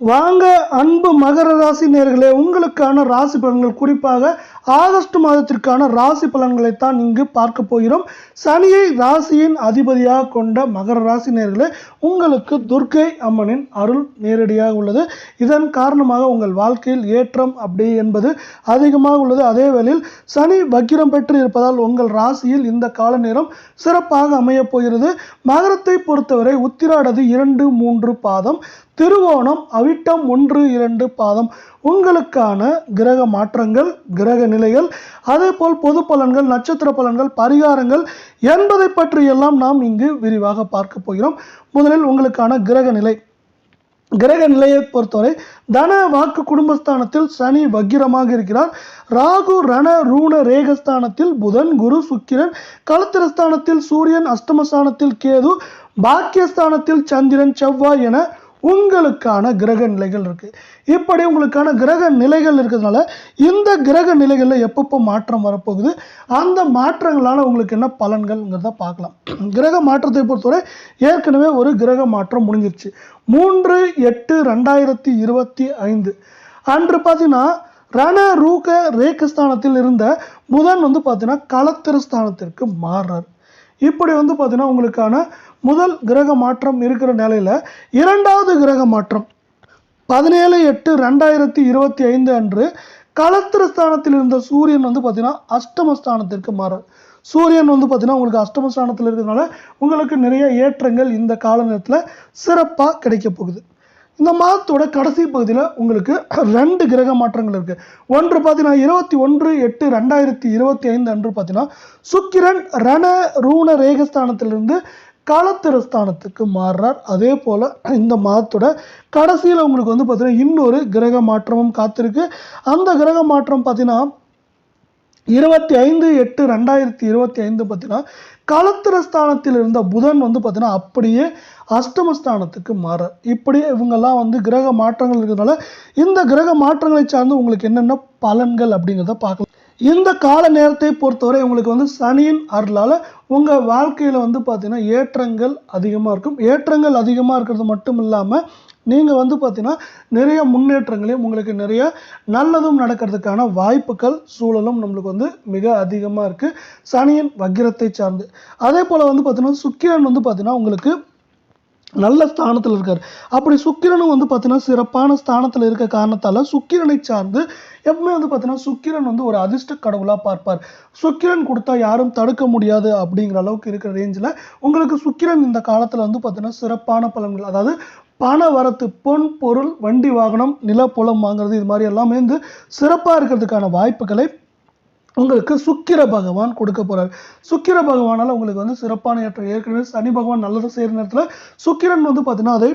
வாங்க அன்பு மகர ராசி நேர்களே உங்களுக்கான ராசி பலன்கள் குறிப்பாக ஆகஸ்ட் மாதத்திற்கான ராசி பலன்களை தான் இங்கு பார்க்க போகிறோம். சனியை ராசியின் அதிபதியாக கொண்ட மகர ராசி நேர்களே உங்களுக்கு துர்க்கை அம்மனின் அருள் நேரடியாக உள்ளது. இதன் காரணமாக உங்கள் வாழ்க்கையில் ஏற்றம் அப்படி என்பது அதிகமாக உள்ளது. அதே வேளையில் சனி வக்கிரம் பெற்று இருப்பதால் உங்கள் ராசியில் இந்த கால நேரம் சிறப்பாக அமையப் போகிறது. மகரத்தை பொறுத்தவரை உத்திராடது இரண்டு மூன்று பாதம். திருவோணம் அவிட்டம் ஒன்று இரண்டு பாதம். உங்களுக்கான கிரக மாற்றங்கள் கிரக நிலைகள் அதே போல் பொது பலன்கள் நட்சத்திர பலன்கள் பரிகாரங்கள் என்பதை பற்றியெல்லாம் நாம் இங்கு விரிவாக பார்க்க போகிறோம். முதலில் உங்களுக்கான கிரக நிலை. கிரக நிலையை பொறுத்தவரை தன வாக்கு குடும்பஸ்தானத்தில் சனி வக்கிரமாக இருக்கிறார். ராகு ரண ரூண ரேகஸ்தானத்தில் புதன் குரு சுக்கிரன் களத்திரஸ்தானத்தில் சூரியன் அஷ்டமஸ்தானத்தில் கேது பாக்கியஸ்தானத்தில் சந்திரன் செவ்வாய் என உங்களுக்கான கிரக நிலைகள் இருக்குது இப்படி உங்களுக்கான கிரக நிலைகள் இருக்கிறதுனால இந்த கிரக நிலைகளில் எப்பப்போ மாற்றம் வரப்போகுது அந்த மாற்றங்களால் உங்களுக்கு என்ன பலன்கள்ங்கிறத பார்க்கலாம். கிரக மாற்றத்தை பொறுத்தவரை ஏற்கனவே ஒரு கிரக மாற்றம் முடிஞ்சிருச்சு. மூன்று எட்டு ரெண்டாயிரத்தி இருபத்தி ஐந்து. அன்று பார்த்தீங்கன்னா ரண ரூக ரேகஸ்தானத்தில் இருந்த புதன் வந்து பார்த்தீங்கன்னா களத்திரஸ்தானத்திற்கு மாறுறார். இப்படி வந்து பார்த்தீங்கன்னா உங்களுக்கான முதல் கிரக மாற்றம் இருக்கிற நிலையில் இரண்டாவது கிரக மாற்றம். பதினேழு எட்டு ரெண்டாயிரத்தி இருபத்தி ஐந்து அன்று களத்திரஸ்தானத்தில் இருந்த சூரியன் வந்து பார்த்தீங்கன்னா அஷ்டமஸ்தானத்திற்கு மாறார். சூரியன் வந்து பார்த்தீங்கன்னா உங்களுக்கு அஷ்டமஸ்தானத்தில் இருக்கிறதுனால உங்களுக்கு நிறைய ஏற்றங்கள் இந்த கால நேரத்தில் சிறப்பாக கிடைக்க போகுது. இந்த மாதத்தோட கடைசி பகுதியில் உங்களுக்கு ரெண்டு கிரக மாற்றங்கள் இருக்குது ஒன்று பார்த்தீங்கன்னா இருபத்தி ஒன்று எட்டு ரெண்டாயிரத்தி இருபத்தி ஐந்து அன்று பார்த்தீங்கன்னா சுக்கிரன் ரண ரூண ரேகஸ்தானத்திலிருந்து களத்திரஸ்தானத்துக்கு மாறுறார். அதே போல் இந்த மாதத்தோட கடைசியில் உங்களுக்கு வந்து பார்த்திங்கன்னா இன்னொரு கிரக மாற்றமும் காத்திருக்கு. அந்த கிரக மாற்றம் பார்த்தீங்கன்னா இருபத்தி ஐந்து எட்டு ரெண்டாயிரத்தி இருபத்தி ஐந்து பார்த்தீங்கன்னா களத்திரஸ்தானத்தில் இருந்த புதன் வந்து பார்த்தீங்கன்னா அப்படியே அஷ்டமஸ்தானத்துக்கு மாற இப்படி இவங்கெல்லாம் வந்து கிரக மாற்றங்கள் இருக்கிறதுனால இந்த கிரக மாற்றங்களை சார்ந்து உங்களுக்கு என்னென்ன பலன்கள் அப்படிங்கிறத பார்க்கலாம். இந்த கால நேரத்தை பொறுத்தவரை உங்களுக்கு வந்து சனியின் அருளால் உங்கள் வாழ்க்கையில் வந்து பார்த்தீங்கன்னா ஏற்றங்கள் அதிகமாக இருக்கும். ஏற்றங்கள் அதிகமாக இருக்கிறது மட்டும் இல்லாமல் நீங்கள் வந்து பார்த்தீங்கன்னா நிறைய முன்னேற்றங்களையும் உங்களுக்கு நிறைய நல்லதும் நடக்கிறதுக்கான வாய்ப்புகள் சூழலும் நம்மளுக்கு வந்து மிக அதிகமாக இருக்குது சனியின் வக்கிரத்தை சார்ந்து. அதே போல் வந்து பார்த்திங்கன்னா சுக்கிரன் வந்து பார்த்திங்கன்னா உங்களுக்கு நல்ல ஸ்தானத்தில் இருக்கார். அப்படி சுக்கிரனும் வந்து பார்த்தீங்கன்னா சிறப்பான ஸ்தானத்தில் இருக்க காரணத்தால் சுக்கிரனை சார்ந்து எப்பவுமே வந்து பார்த்தீங்கன்னா சுக்கிரன் வந்து ஒரு அதிர்ஷ்ட கடவுளாக பார்ப்பார். சுக்கிரன் கொடுத்தா யாரும் தடுக்க முடியாது அப்படிங்கிற அளவுக்கு இருக்கிற ரேஞ்சில் உங்களுக்கு சுக்கிரன் இந்த காலத்தில் வந்து பார்த்தீங்கன்னா சிறப்பான பலன்கள் அதாவது பண வரத்து பொன் பொருள் வண்டி வாகனம் நிலப்புலம் வாங்குறது இது மாதிரி எல்லாமே வந்து சிறப்பாக இருக்கிறதுக்கான வாய்ப்புகளை உங்களுக்கு சுக்கிர பகவான் கொடுக்க போகிறார் சுக்கிர பகவானால் உங்களுக்கு வந்து சிறப்பான ஏற்றம் ஏற்கனவே சனி பகவான் நல்லது செய்கிற நேரத்தில் சுக்கிரன் வந்து பார்த்தீங்கன்னா அதை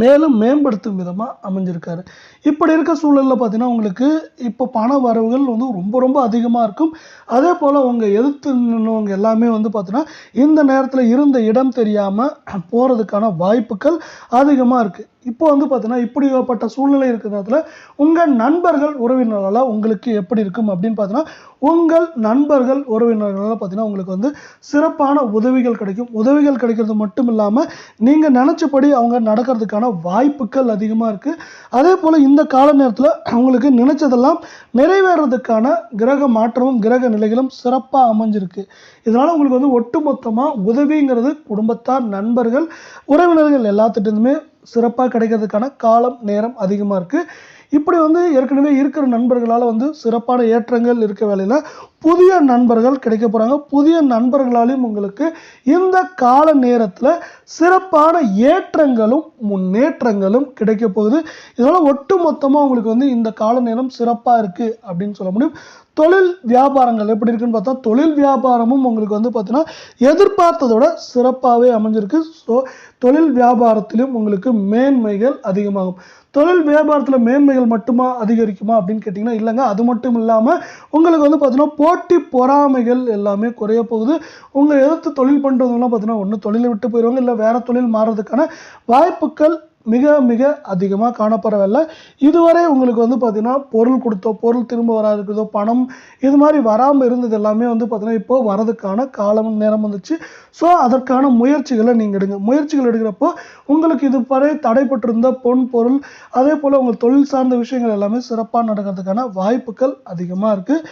மேலும் மேம்படுத்தும் விதமாக அமைஞ்சிருக்காரு. இப்படி இருக்க சூழலில் பார்த்தீங்கன்னா உங்களுக்கு இப்போ பண வரவுகள் வந்து ரொம்ப ரொம்ப அதிகமாக இருக்கும். அதே போல் அவங்க எதிர்த்து நின்றவங்க எல்லாமே வந்து பார்த்தீங்கன்னா இந்த நேரத்தில் இருந்த இடம் தெரியாமல் போகிறதுக்கான வாய்ப்புகள் அதிகமாக இருக்குது இப்போ வந்து பார்த்தீங்கன்னா இப்படிப்பட்ட சூழ்நிலை இருக்கிற நேரத்தில் உங்கள் நண்பர்கள் உறவினர்களால் உங்களுக்கு எப்படி இருக்கும் அப்படின்னு பார்த்தீங்கன்னா உங்கள் நண்பர்கள் உறவினர்களால் பார்த்தீங்கன்னா உங்களுக்கு வந்து சிறப்பான உதவிகள் கிடைக்கும். உதவிகள் கிடைக்கிறது மட்டும் இல்லாமல் நீங்கள் நினச்சபடி அவங்க நடக்கிறதுக்கான வாய்ப்புகள் அதிகமாக இருக்குது அதே போல் இந்த கால நேரத்தில் உங்களுக்கு நினைச்சதெல்லாம் நிறைவேறதுக்கான கிரக மாற்றமும் கிரக நிலைகளும் சிறப்பாக அமைஞ்சிருக்கு. இதனால் உங்களுக்கு வந்து ஒட்டுமொத்தமாக உதவிங்கிறது குடும்பத்தார் நண்பர்கள் உறவினர்கள் எல்லாத்துட்டுமே சிறப்பாக கிடைக்கிறதுக்கான காலம் நேரம் அதிகமாக இருக்குது இப்படி வந்து ஏற்கனவே இருக்கிற நண்பர்களால் வந்து சிறப்பான ஏற்றங்கள் இருக்க வேலையில் புதிய நண்பர்கள் கிடைக்க போகிறாங்க புதிய நண்பர்களாலையும் உங்களுக்கு இந்த கால நேரத்தில் சிறப்பான ஏற்றங்களும் முன்னேற்றங்களும் கிடைக்க போகுது. இதனால் ஒட்டு மொத்தமாக உங்களுக்கு வந்து இந்த கால நேரம் சிறப்பாக இருக்குது அப்படின்னு சொல்ல முடியும். தொழில் வியாபாரங்கள் எப்படி இருக்குன்னு பார்த்தா தொழில் வியாபாரமும் உங்களுக்கு வந்து பார்த்தீங்கன்னா எதிர்பார்த்ததோட சிறப்பாகவே அமைஞ்சிருக்கு. ஸோ தொழில் வியாபாரத்திலும் உங்களுக்கு மேன்மைகள் அதிகமாகும். தொழில் வியாபாரத்தில் மேன்மைகள் மட்டுமா அதிகரிக்குமா அப்படின்னு கேட்டிங்கன்னா இல்லைங்க. அது மட்டும் இல்லாமல் உங்களுக்கு வந்து பார்த்தீங்கன்னா போட்டி பொறாமைகள் எல்லாமே குறைய போகுது. உங்கள் எதிர்த்து தொழில் பண்ணுறவங்களாம் பார்த்தீங்கன்னா ஒன்று தொழிலை விட்டு போயிடுவாங்க இல்லை வேறு தொழில் மாறுறதுக்கான வாய்ப்புகள் மிக மிக அதிகமாக காணப்படவில்லை. இதுவரை உங்களுக்கு வந்து பார்த்திங்கன்னா பொருள் கொடுத்தோ பொருள் திரும்ப வராது இருக்கிறதோ பணம் இது மாதிரி வராமல் இருந்தது எல்லாமே வந்து பார்த்திங்கன்னா இப்போ வரதுக்கான காலம் நேரம் வந்துச்சு. ஸோ அதற்கான முயற்சிகளை நீங்கள் எடுங்க. முயற்சிகள் எடுக்கிறப்போ உங்களுக்கு இது வரை தடைப்பட்டிருந்த பொன் பொருள் அதே போல் உங்கள் தொழில் சார்ந்த விஷயங்கள் எல்லாமே சிறப்பாக நடக்கிறதுக்கான வாய்ப்புகள் அதிகமாக இருக்குது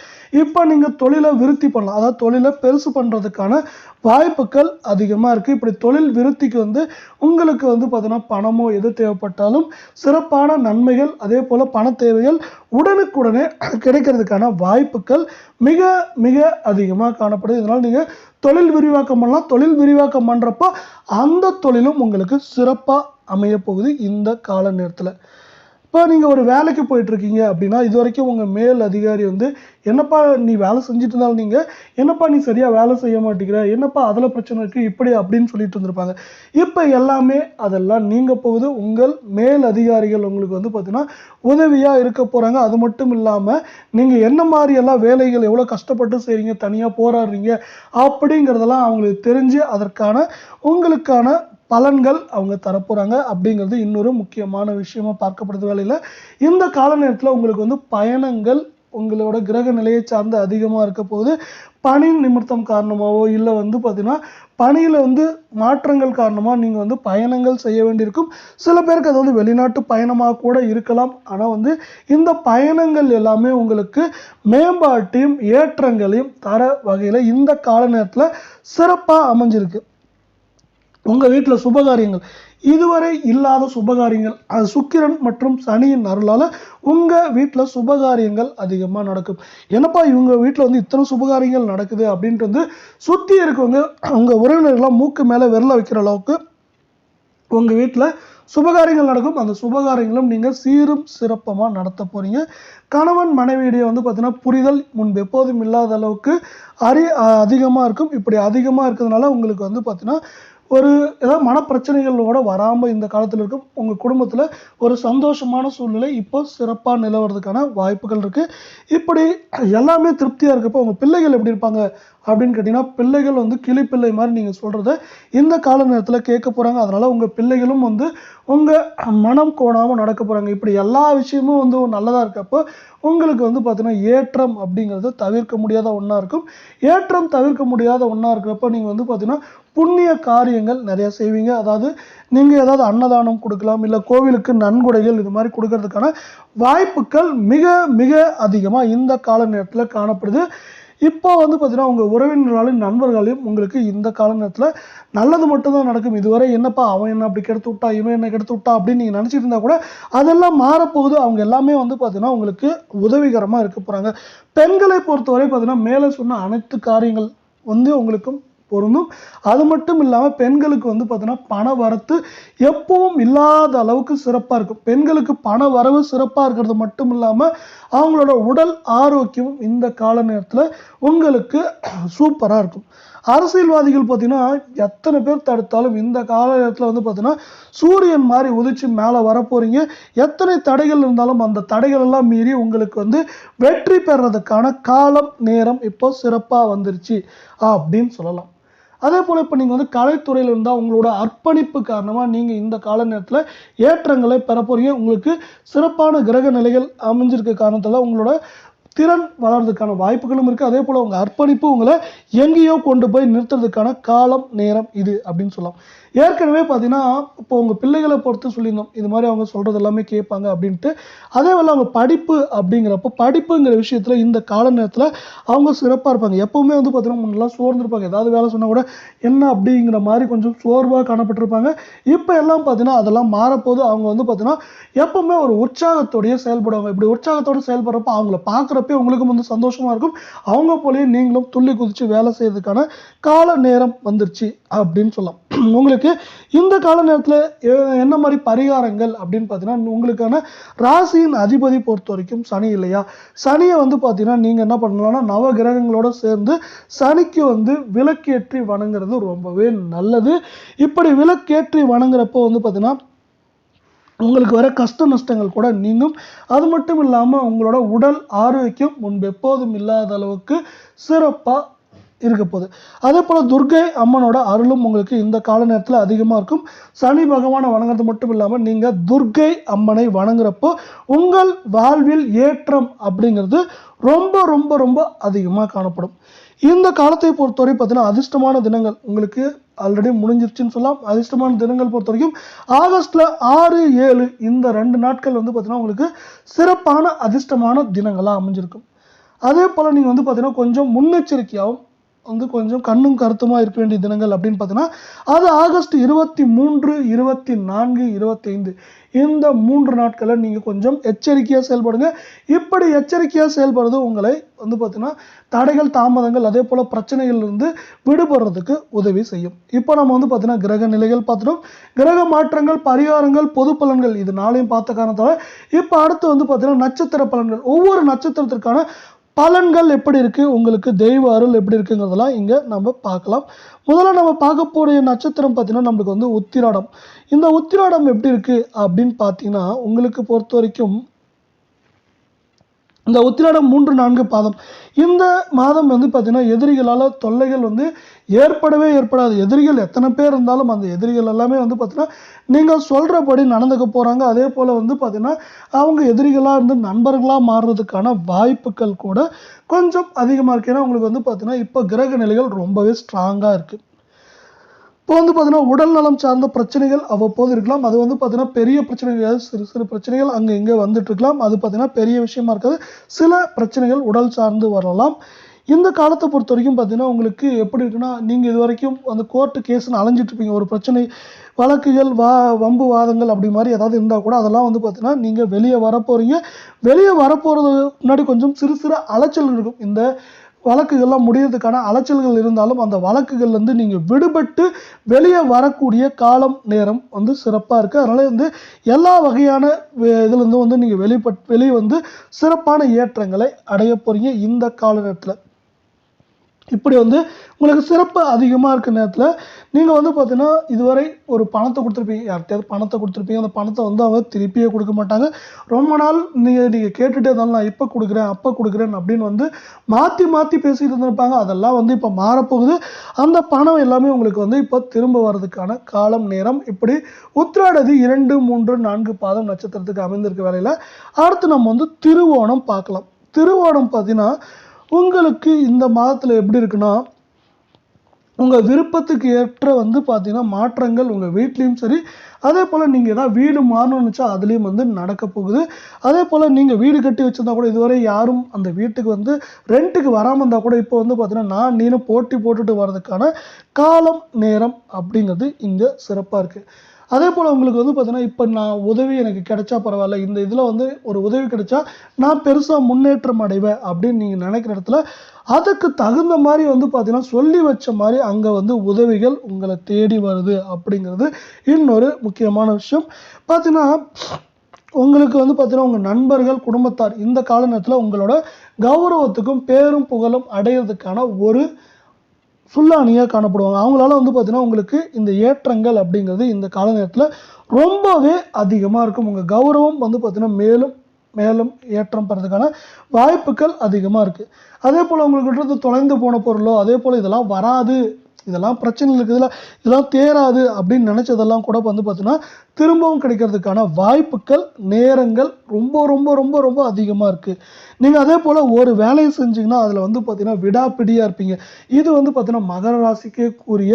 இப்போ நீங்கள் தொழிலை விருத்தி பண்ணலாம். அதாவது தொழிலை பெருசு பண்ணுறதுக்கான வாய்ப்புகள் அதிகமாக இருக்குது இப்படி தொழில் விருத்திக்கு வந்து உங்களுக்கு வந்து பார்த்திங்கன்னா பணமோ எது தேவைப்பட்டாலும் சிறப்பான நன்மைகள் அதே போல் பண தேவைகள் உடனுக்குடனே கிடைக்கிறதுக்கான வாய்ப்புகள் மிக மிக அதிகமாக காணப்படுது. இதனால் நீங்கள் தொழில் விரிவாக்கம் பண்ணலாம். தொழில் விரிவாக்கம் பண்ணுறப்போ அந்த தொழிலும் உங்களுக்கு சிறப்பாக அமைய போகுது இந்த கால நேரத்தில் இப்போ நீங்கள் ஒரு வேலைக்கு போயிட்டுருக்கீங்க அப்படின்னா இது வரைக்கும் உங்கள் மேல் அதிகாரி வந்து என்னப்பா நீ வேலை செஞ்சுட்டு இருந்தாலும் நீங்கள் என்னப்பா நீ சரியாக வேலை செய்ய மாட்டேங்கிற? என்னப்பா அதில் பிரச்சனை இருக்குது இப்படி அப்படின்னு சொல்லிட்டு இருந்திருப்பாங்க. இப்போ எல்லாமே அதெல்லாம் நீங்கள் போகுது. உங்கள் மேல் அதிகாரிகள் உங்களுக்கு வந்து பார்த்தீங்கன்னா உதவியாக இருக்க போகிறாங்க அது மட்டும் இல்லாமல் நீங்கள் என்ன மாதிரி எல்லாம் வேலைகள் எவ்வளோ கஷ்டப்பட்டு செய்கிறீங்க தனியாக போராடுறீங்க அப்படிங்கிறதெல்லாம் அவங்களுக்கு தெரிஞ்சு அதற்கான உங்களுக்கான பலன்கள் அவங்க தரப்போகிறாங்க அப்படிங்கிறது இன்னொரு முக்கியமான விஷயமா பார்க்கப்படுது வேலையில். இந்த கால நேரத்தில் உங்களுக்கு வந்து பயணங்கள் உங்களோட கிரக நிலையை சார்ந்து அதிகமாக இருக்க போகுது. பணி நிமித்தம் காரணமாகவோ இல்லை வந்து பார்த்திங்கன்னா பணியில் வந்து மாற்றங்கள் காரணமாக நீங்கள் வந்து பயணங்கள் செய்ய வேண்டியிருக்கும். சில பேருக்கு அது வந்து வெளிநாட்டு பயணமாக கூட இருக்கலாம். ஆனால் வந்து இந்த பயணங்கள் எல்லாமே உங்களுக்கு மேம்பாட்டையும் ஏற்றங்களையும் தர வகையில் இந்த கால நேரத்தில் சிறப்பாக அமைஞ்சிருக்கு. உங்கள் வீட்டில் சுபகாரியங்கள். இதுவரை இல்லாத சுபகாரியங்கள். அது சுக்கிரன் மற்றும் சனியின் அருளால் உங்கள் வீட்டில் சுபகாரியங்கள் அதிகமாக நடக்கும். என்னப்பா இவங்க வீட்டில் வந்து இத்தனை சுபகாரியங்கள் நடக்குது அப்படின்ட்டு வந்து சுற்றி இருக்கவங்க உங்கள் உறவினர்கள்லாம் மூக்கு மேலே விரல வைக்கிற அளவுக்கு உங்கள் வீட்டில் சுபகாரியங்கள் நடக்கும். அந்த சுபகாரியங்களும் நீங்கள் சீரும் சிறப்பமாக நடத்த போகிறீங்க கணவன் மனைவியிடையே வந்து பார்த்தீங்கன்னா புரிதல் முன்பு எப்போதும் இல்லாத அளவுக்கு அறி அதிகமாக இருக்கும். இப்படி அதிகமாக இருக்கிறதுனால உங்களுக்கு வந்து பார்த்தீங்கன்னா ஒரு ஏதாவது மனப்பிரச்சனைகளோட வராமல் இந்த காலத்தில் இருக்கும். உங்கள் குடும்பத்தில் ஒரு சந்தோஷமான சூழ்நிலை இப்போ சிறப்பாக நிலவுறதுக்கான வாய்ப்புகள் இருக்குது இப்படி எல்லாமே திருப்தியாக இருக்கப்போ உங்கள் பிள்ளைகள் எப்படி இருப்பாங்க? அப்படின்னு கேட்டிங்கன்னா பிள்ளைகள் வந்து கிளிப்பிள்ளை மாதிரி நீங்கள் சொல்கிறத இந்த கால நேரத்தில் கேட்க போகிறாங்க அதனால் உங்கள் பிள்ளைகளும் வந்து உங்கள் மனம் கோணாமல் நடக்க போகிறாங்க இப்படி எல்லா விஷயமும் வந்து நல்லதாக இருக்கப்போ உங்களுக்கு வந்து பார்த்தீங்கன்னா ஏற்றம் அப்படிங்கிறது தவிர்க்க முடியாத ஒன்றா இருக்கும். ஏற்றம் தவிர்க்க முடியாத ஒன்றா இருக்கிறப்ப நீங்கள் வந்து பார்த்தீங்கன்னா புண்ணிய காரியங்கள் நிறையா செய்வீங்க. அதாவது நீங்கள் ஏதாவது அன்னதானம் கொடுக்கலாம் இல்லை கோவிலுக்கு நன்கொடைகள் இது மாதிரி கொடுக்கறதுக்கான வாய்ப்புகள் மிக மிக அதிகமாக இந்த கால நேரத்தில் காணப்படுது. இப்போ வந்து பார்த்தீங்கன்னா உங்கள் உறவினர்களாலும் நண்பர்களையும் உங்களுக்கு இந்த கால நேரத்தில் நல்லது மட்டும்தான் நடக்கும். இதுவரை என்னப்பா அவன் என்ன அப்படி கெடுத்து விட்டா இவன் என்ன கெடுத்து விட்டா அப்படின்னு நீங்கள் நினச்சிட்டு இருந்தால் கூட அதெல்லாம் மாறப்போகுது. அவங்க எல்லாமே வந்து பார்த்தீங்கன்னா உங்களுக்கு உதவிகரமாக இருக்க போகிறாங்க பெண்களை பொறுத்தவரை பார்த்தீங்கன்னா மேலே சொன்ன அனைத்து காரியங்கள் வந்து உங்களுக்கும் பொருந்தும். அது மட்டும் இல்லாமல் பெண்களுக்கு வந்து பார்த்தீங்கன்னா பண வரத்து எப்பவும் இல்லாத அளவுக்கு சிறப்பாக இருக்கும். பெண்களுக்கு பண வரவு சிறப்பாக இருக்கிறது மட்டும் இல்லாமல் அவங்களோட உடல் ஆரோக்கியம் இந்த கால நேரத்தில் உங்களுக்கு சூப்பராக இருக்கும். அரசியல்வாதிகள் பார்த்தீங்கன்னா எத்தனை பேர் தடுத்தாலும் இந்த கால நேரத்தில் வந்து பார்த்தீங்கன்னா சூரியன் மாதிரி உதிச்சு மேலே வரப்போகிறீங்க எத்தனை தடைகள் இருந்தாலும் அந்த தடைகள் எல்லாம் மீறி உங்களுக்கு வந்து வெற்றி பெறதுக்கான காலம் நேரம் இப்போ சிறப்பாக வந்துருச்சு அப்படின்னு சொல்லலாம். அதே போல் இப்போ நீங்கள் வந்து கலைத்துறையில் இருந்தால் உங்களோட அர்ப்பணிப்பு காரணமாக நீங்கள் இந்த கால நேரத்தில் ஏற்றங்களை பெற போகிறீங்க உங்களுக்கு சிறப்பான கிரக நிலைகள் அமைஞ்சிருக்க காரணத்தில் உங்களோட திறன் வளர்றதுக்கான வாய்ப்புகளும் இருக்குது அதே போல் உங்கள் அர்ப்பணிப்பு உங்களை எங்கேயோ கொண்டு போய் நிறுத்துறதுக்கான காலம் நேரம் இது அப்படின்னு சொல்லலாம். ஏற்கனவே பார்த்தீங்கன்னா இப்போ உங்கள் பிள்ளைகளை பொறுத்து சொல்லியிருந்தோம். இது மாதிரி அவங்க சொல்கிறது எல்லாமே கேட்பாங்க அப்படின்ட்டு. அதே போல் அவங்க படிப்பு அப்படிங்கிறப்போ படிப்புங்கிற விஷயத்தில் இந்த கால நேரத்தில் அவங்க சிறப்பாக இருப்பாங்க. எப்போவுமே வந்து பார்த்தீங்கன்னா முன்னெல்லாம் சோர்ந்துருப்பாங்க. ஏதாவது வேலை சொன்னால் கூட என்ன அப்படிங்கிற மாதிரி கொஞ்சம் சோர்வாக காணப்பட்டிருப்பாங்க. இப்போ எல்லாம் பார்த்தீங்கன்னா அதெல்லாம் மாறப்போது அவங்க வந்து பார்த்தீங்கன்னா எப்போவுமே ஒரு உற்சாகத்தோடையே செயல்படுவாங்க. இப்படி உற்சாகத்தோடு செயல்படுறப்ப அவங்கள பார்க்குறப்பே உங்களுக்கும் வந்து சந்தோஷமாக இருக்கும். அவங்க போலயே நீங்களும் துள்ளி குதித்து வேலை செய்யறதுக்கான கால நேரம் வந்துருச்சு அப்படின்னு சொல்லலாம். உங்களுக்கு இந்த கால நேரத்தில் என்ன மாதிரி பரிகாரங்கள் அப்படின்னு பார்த்தீங்கன்னா உங்களுக்கான ராசியின் அதிபதி பொறுத்த வரைக்கும் சனி இல்லையா? சனியை வந்து பார்த்தீங்கன்னா நீங்கள் என்ன பண்ணலாம்னா நவகிரகங்களோட சேர்ந்து சனிக்கு வந்து விளக்கேற்றி வணங்குறது ரொம்பவே நல்லது. இப்படி விளக்கேற்றி வணங்குறப்போ வந்து பார்த்தீங்கன்னா உங்களுக்கு வர கஷ்ட நஷ்டங்கள் கூட நீங்கும். அது மட்டும் இல்லாமல் உங்களோட உடல் ஆரோக்கியம் முன்பு எப்போதும் இல்லாத அளவுக்கு சிறப்பாக இருக்க போகுது. அதே போல் துர்க்கை அம்மனோட அருளும் உங்களுக்கு இந்த கால நேரத்தில் அதிகமாக இருக்கும். சனி பகவானை வணங்குறது மட்டும் இல்லாமல் நீங்கள் துர்க்கை அம்மனை வணங்குறப்போ உங்கள் வாழ்வில் ஏற்றம் அப்படிங்கிறது ரொம்ப ரொம்ப ரொம்ப அதிகமாக காணப்படும். இந்த காலத்தை பொறுத்தவரை பார்த்தீங்கன்னா அதிர்ஷ்டமான தினங்கள் உங்களுக்கு ஆல்ரெடி முடிஞ்சிருச்சுன்னு சொல்லலாம். அதிர்ஷ்டமான தினங்கள் பொறுத்த வரைக்கும் ஆகஸ்ட்ல ஆறு ஏழு இந்த ரெண்டு நாட்கள் வந்து பார்த்தீங்கன்னா உங்களுக்கு சிறப்பான அதிர்ஷ்டமான தினங்களாக அமைஞ்சிருக்கும். அதே போல் நீங்கள் வந்து பார்த்தீங்கன்னா கொஞ்சம் முன்னெச்சரிக்கையாகவும் வந்து கொஞ்சம் கண்ணும் கருத்துமா இருக்க வேண்டிய தினங்கள் அப்படின்னு பார்த்தீங்கன்னா அது ஆகஸ்ட் இருபத்தி மூன்று இருபத்தி நான்கு இருபத்தைந்து. இந்த மூன்று நாட்களை நீங்கள் கொஞ்சம் எச்சரிக்கையாக செயல்படுங்க. இப்படி எச்சரிக்கையாக செயல்படுறது உங்களை வந்து பார்த்திங்கன்னா தடைகள் தாமதங்கள் அதே போல் பிரச்சனைகள்லேருந்து விடுபடுறதுக்கு உதவி செய்யும். இப்போ நம்ம வந்து பார்த்தீங்கன்னா கிரக நிலைகள் பார்த்துட்டோம். கிரக மாற்றங்கள் பரிகாரங்கள் பொது பலன்கள் இது நாளையும் பார்த்த காரணத்தால் இப்போ அடுத்து வந்து பார்த்தீங்கன்னா நட்சத்திர பலன்கள். ஒவ்வொரு நட்சத்திரத்திற்கான பலன்கள் எப்படி இருக்கு? உங்களுக்கு தெய்வ அருள் எப்படி இருக்குங்கிறதெல்லாம் இங்க நம்ம பார்க்கலாம். முதல்ல நம்ம பார்க்கக்கூடிய நட்சத்திரம் பார்த்தீங்கன்னா நம்மளுக்கு வந்து உத்திராடம். இந்த உத்திராடம் எப்படி இருக்கு அப்படின்னு பார்த்தீங்கன்னா உங்களுக்கு பொறுத்த வரைக்கும் இந்த உத்திராடம் மூன்று நான்கு பாதம். இந்த மாதம் வந்து பார்த்திங்கன்னா எதிரிகளால் தொல்லைகள் வந்து ஏற்படவே ஏற்படாது. எதிரிகள் எத்தனை பேர் இருந்தாலும் அந்த எதிரிகள் எல்லாமே வந்து பார்த்திங்கன்னா நீங்கள் சொல்கிறபடி நடந்துக்க போகிறாங்க அதே போல் வந்து பார்த்திங்கன்னா அவங்க எதிரிகளாக இருந்து நண்பர்களாக மாறுறதுக்கான வாய்ப்புகள் கூட கொஞ்சம் அதிகமாக இருக்குது ஏன்னா உங்களுக்கு வந்து பார்த்திங்கன்னா இப்போ கிரக நிலைகள் ரொம்பவே ஸ்ட்ராங்காக இருக்குது இப்போ வந்து பார்த்தீங்கன்னா உடல் நலம் சார்ந்த பிரச்சனைகள் அவ்வப்போது இருக்கலாம். அது வந்து பார்த்தீங்கன்னா பெரிய பிரச்சனைகள் சிறு சிறு பிரச்சனைகள் அங்கே இங்கே வந்துட்டு இருக்கலாம். அது பார்த்தீங்கன்னா பெரிய விஷயமா இருக்காது. சில பிரச்சனைகள் உடல் சார்ந்து வரலாம். இந்த காலத்தை பொறுத்த வரைக்கும் பார்த்தீங்கன்னா உங்களுக்கு எப்படி இருக்குன்னா நீங்கள் இது வரைக்கும் அந்த கோர்ட்டு கேஸ்னு அலைஞ்சிட்டு இருப்பீங்க. ஒரு பிரச்சனை வழக்குகள் வா வம்பு வாதங்கள் அப்படி மாதிரி ஏதாவது இருந்தால் கூட அதெல்லாம் வந்து பார்த்தீங்கன்னா நீங்கள் வெளியே வரப்போகிறீங்க வெளியே வரப்போகிறது முன்னாடி கொஞ்சம் சிறு சிறு அலைச்சல் இருக்கும். இந்த வழக்குகள்லாம் முடியறதுக்கான அலைச்சல்கள் இருந்தாலும் அந்த வழக்குகள்லேருந்து நீங்கள் விடுபட்டு வெளியே வரக்கூடிய காலம் நேரம் வந்து சிறப்பாக இருக்குது அதனால் வந்து எல்லா வகையான இதுலேருந்து வந்து நீங்கள் வெளிப்பட் வெளியே வந்து சிறப்பான ஏற்றங்களை அடைய போகிறீங்க இந்த காலகட்டத்தில். இப்படி வந்து உங்களுக்கு சிறப்பு அதிகமாக இருக்க நேரத்தில் நீங்கள் வந்து பார்த்தீங்கன்னா இதுவரை ஒரு பணத்தை கொடுத்துருப்பீங்க. யார்கிட்டயாவது பணத்தை கொடுத்துருப்பீங்க. அந்த பணத்தை வந்து அவங்க திருப்பியே கொடுக்க மாட்டாங்க. ரொம்ப நாள் நீங்கள் நீங்கள் கேட்டுட்டே இருந்தாலும் நான் இப்போ கொடுக்குறேன் அப்போ கொடுக்குறேன் அப்படின்னு வந்து மாற்றி மாற்றி பேசிகிட்டு இருந்திருப்பாங்க. அதெல்லாம் வந்து இப்போ மாறப்போகுது. அந்த பணம் எல்லாமே உங்களுக்கு வந்து இப்போ திரும்ப வர்றதுக்கான காலம் நேரம். இப்படி உத்திராடதி இரண்டு மூன்று நான்கு பாதம் நட்சத்திரத்துக்கு அமைந்திருக்க வேலையில் அடுத்து நம்ம வந்து திருவோணம் பார்க்கலாம். திருவோணம் பார்த்தீங்கன்னா உங்களுக்கு இந்த மாதத்தில் எப்படி இருக்குன்னா உங்கள் விருப்பத்துக்கு ஏற்ற வந்து பார்த்தீங்கன்னா மாற்றங்கள் உங்கள் வீட்லேயும் சரி அதே போல் நீங்கள் ஏதாவது வீடு மாறணும்னு நினச்சா அதுலேயும் வந்து நடக்க போகுது. அதே போல் நீங்கள் வீடு கட்டி வச்சிருந்தா கூட இதுவரை யாரும் அந்த வீட்டுக்கு வந்து ரெண்ட்டுக்கு வராமல் இருந்தால் கூட இப்போ வந்து பார்த்திங்கன்னா நான் நீனும் போட்டி போட்டுட்டு வர்றதுக்கான காலம் நேரம் அப்படிங்கிறது இங்கே சிறப்பாக இருக்குது அதே போல் உங்களுக்கு வந்து பார்த்தீங்கன்னா இப்போ நான் உதவி எனக்கு கிடைச்சா பரவாயில்ல. இந்த இதில் வந்து ஒரு உதவி கிடைச்சா நான் பெருசாக முன்னேற்றம் அடைவேன் அப்படின்னு நீங்கள் நினைக்கிற இடத்துல அதுக்கு தகுந்த மாதிரி வந்து பார்த்தீங்கன்னா சொல்லி வச்ச மாதிரி அங்கே வந்து உதவிகள் உங்களை தேடி வருது அப்படிங்கிறது இன்னொரு முக்கியமான விஷயம். பார்த்தீங்கன்னா உங்களுக்கு வந்து பார்த்தீங்கன்னா உங்கள் நண்பர்கள் குடும்பத்தார் இந்த கால நேரத்தில் உங்களோட கௌரவத்துக்கும் பேரும் புகழும் அடையிறதுக்கான ஒரு ஃபுல்லானியாக காணப்படுவாங்க. அவங்களால வந்து பார்த்திங்கன்னா உங்களுக்கு இந்த ஏற்றங்கள் அப்படிங்கிறது இந்த கால நேரத்தில் ரொம்பவே அதிகமாக இருக்கும். உங்கள் கௌரவம் வந்து பார்த்தீங்கன்னா மேலும் மேலும் ஏற்றம் பெறதுக்கான வாய்ப்புகள் அதிகமாக இருக்குது அதே போல் உங்கள்கிட்ட இருந்து தொலைந்து போன பொருளோ அதே போல் இதெல்லாம் வராது இதெல்லாம் பிரச்சனை இருக்குதுல இதெல்லாம் தேராது அப்படின்னு நினச்சதெல்லாம் கூட வந்து பார்த்தீங்கன்னா திரும்பவும் கிடைக்கிறதுக்கான வாய்ப்புகள் நேரங்கள் ரொம்ப ரொம்ப ரொம்ப ரொம்ப அதிகமாக இருக்குது நீங்கள் அதே போல் ஒரு வேலையை செஞ்சிங்கன்னா அதில் வந்து பார்த்தீங்கன்னா விடாப்பிடியாக இருப்பீங்க. இது வந்து பார்த்தீங்கன்னா மகர ராசிக்கே கூறிய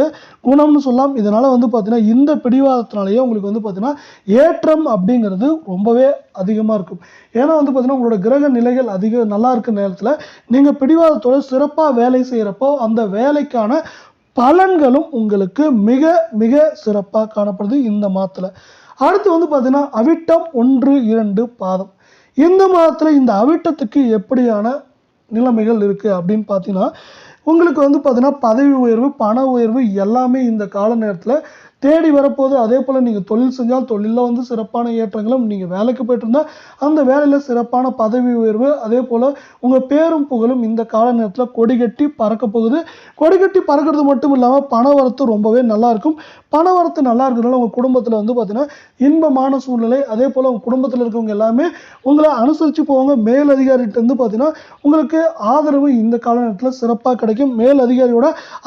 குணம்னு சொல்லலாம். இதனால் வந்து பார்த்தீங்கன்னா இந்த பிடிவாதத்தினாலேயே உங்களுக்கு வந்து பார்த்தீங்கன்னா ஏற்றம் அப்படிங்கிறது ரொம்பவே அதிகமாக இருக்கும். ஏன்னா வந்து பார்த்தீங்கன்னா உங்களோட கிரக நிலைகள் அதிக நல்லா இருக்க நேரத்தில் நீங்கள் பிடிவாதத்தோட சிறப்பாக வேலை செய்கிறப்போ அந்த வேலைக்கான பலன்களும் உங்களுக்கு மிக மிக சிறப்பாக காணப்படுது இந்த மாதத்தில். அடுத்து வந்து பார்த்திங்கன்னா அவிட்டம் ஒன்று இரண்டு பாதம். இந்த மாதத்தில் இந்த அவிட்டத்துக்கு எப்படியான நிலைமைகள் இருக்குது அப்படின்னு பார்த்தீங்கன்னா உங்களுக்கு வந்து பார்த்திங்கன்னா பதவி உயர்வு பண உயர்வு எல்லாமே இந்த கால நேரத்தில் தேடி வரப்போகுது அதே போல் நீங்கள் தொழில் செஞ்சால் தொழிலில் வந்து சிறப்பான ஏற்றங்களும் நீங்கள் வேலைக்கு போயிட்டு இருந்தால் அந்த வேலையில் சிறப்பான பதவி உயர்வு அதே போல் உங்கள் பேரும் புகழும் இந்த கால நேரத்தில் கொடிகட்டி பறக்க போகுது. கொடிகட்டி பறக்கிறது மட்டும் இல்லாமல் பணவரத்து ரொம்பவே நல்லா இருக்கும். பண வரத்து நல்லா இருக்கிறதுனால உங்கள் குடும்பத்தில் வந்து பார்த்தீங்கன்னா இன்பமான சூழ்நிலை அதே போல் உங்கள் குடும்பத்தில் இருக்கவங்க எல்லாமே உங்களை அனுசரித்து போவாங்க. மேல் அதிகாரிகிட்ட வந்து பார்த்தீங்கன்னா உங்களுக்கு ஆதரவு இந்த கால நேரத்தில் சிறப்பாக கிடைக்கும். மேல் அதிகாரியோட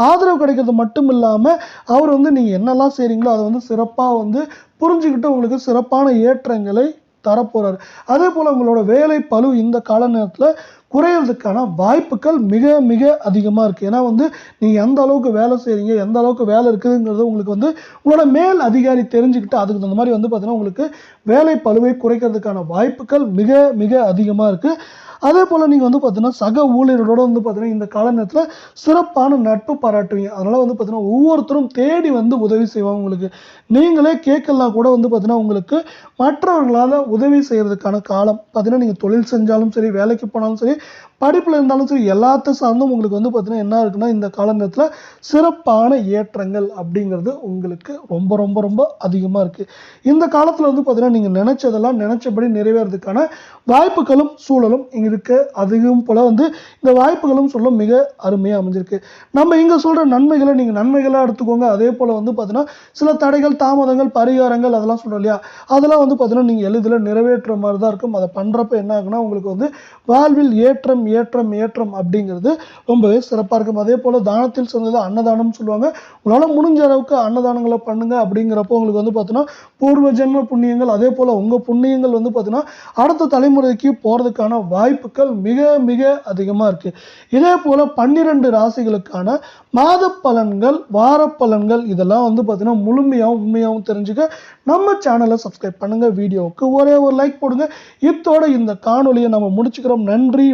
ஆதரவு கிடைக்கிறது மட்டும் இல்லாமல் அவர் வந்து நீங்கள் என்னெல்லாம் செய்கிறீங்களோ அதை வந்து சிறப்பாக வந்து புரிஞ்சுக்கிட்டு உங்களுக்கு சிறப்பான ஏற்றங்களை தரப்போகிறார் அதே போல் உங்களோட வேலை பழு இந்த கால நேரத்தில் குறையிறதுக்கான வாய்ப்புகள் மிக மிக அதிகமாக இருக்குது ஏன்னா வந்து நீங்கள் எந்த அளவுக்கு வேலை செய்கிறீங்க எந்த அளவுக்கு வேலை இருக்குதுங்கிறது உங்களுக்கு வந்து உங்களோட மேல் அதிகாரி தெரிஞ்சுக்கிட்டு அதுக்கு தகுந்த மாதிரி வந்து பார்த்தீங்கன்னா உங்களுக்கு வேலை பழுவை குறைக்கிறதுக்கான வாய்ப்புகள் மிக மிக அதிகமாக இருக்குது அதே போல் நீங்கள் வந்து பார்த்தீங்கன்னா சக ஊழியர்களோட வந்து பார்த்தீங்கன்னா இந்த கால நேரத்தில் சிறப்பான நட்பு பாராட்டுவீங்க. அதனால் வந்து பார்த்தீங்கன்னா ஒவ்வொருத்தரும் தேடி வந்து உதவி செய்வாங்க உங்களுக்கு. நீங்களே கேட்கலாம் கூட வந்து பார்த்தீங்கன்னா உங்களுக்கு மற்றவர்களால் உதவி செய்கிறதுக்கான காலம் பார்த்தீங்கன்னா நீங்கள் தொழில் செஞ்சாலும் சரி வேலைக்கு போனாலும் சரி படிப்பில் இருந்தாலும் சரி எல்லாத்த சார்ந்தும் உங்களுக்கு வந்து பார்த்தீங்கன்னா என்ன இருக்குன்னா இந்த கால நேரத்தில் சிறப்பான ஏற்றங்கள் அப்படிங்கிறது உங்களுக்கு ரொம்ப ரொம்ப ரொம்ப அதிகமாக இருக்குது இந்த காலத்தில் வந்து பார்த்தீங்கன்னா நீங்கள் நினச்சதெல்லாம் நினச்சபடி நிறைவேறதுக்கான வாய்ப்புகளும் சூழலும் இங்கே இருக்குது அதிகம் போல் வந்து இந்த வாய்ப்புகளும் சொல்ல மிக அருமையாக அமைஞ்சிருக்கு. நம்ம இங்கே சொல்கிற நன்மைகளை நீங்கள் நன்மைகளாக எடுத்துக்கோங்க. அதே போல் வந்து பார்த்தீங்கன்னா சில தடைகள் தாமதங்கள் பரிகாரங்கள் அதெல்லாம் சொல்கிறோம் இல்லையா? அதெல்லாம் வந்து பார்த்தீங்கன்னா நீங்கள் எளிதில் நிறைவேற்ற மாதிரி தான் இருக்கும். அதை பண்ணுறப்ப என்ன ஆகுனா உங்களுக்கு வந்து வாழ்வில் ஏற்றம் ஏற்றம் ஏற்றம் அப்படிங்கிறது ரொம்பவே சிறப்பாக இருக்கும். அதே போல் தானத்தில் சொன்னது அன்னதானம் சொல்லுவாங்க. உங்களால் முடிஞ்ச அளவுக்கு அன்னதானங்களை பண்ணுங்க அப்படிங்கிறப்போ உங்களுக்கு வந்து பார்த்தீங்கன்னா பூர்வ ஜென்ம புண்ணியங்கள் அதே போல் உங்கள் புண்ணியங்கள் வந்து பார்த்தீங்கன்னா அடுத்த தலைமுறைக்கு போகிறதுக்கான வாய்ப்புகள் மிக மிக அதிகமாக இருக்குது இதே போல் பன்னிரெண்டு ராசிகளுக்கான மாத பலன்கள் வார பலன்கள் இதெல்லாம் வந்து பார்த்தீங்கன்னா முழுமையாகவும் உண்மையாகவும் தெரிஞ்சுக்க நம்ம சேனலை சப்ஸ்கிரைப் பண்ணுங்கள் வீடியோவுக்கு ஒரே ஒரு லைக் போடுங்க. இத்தோட இந்த காணொலியை நம்ம முடிச்சுக்கிறோம். நன்றி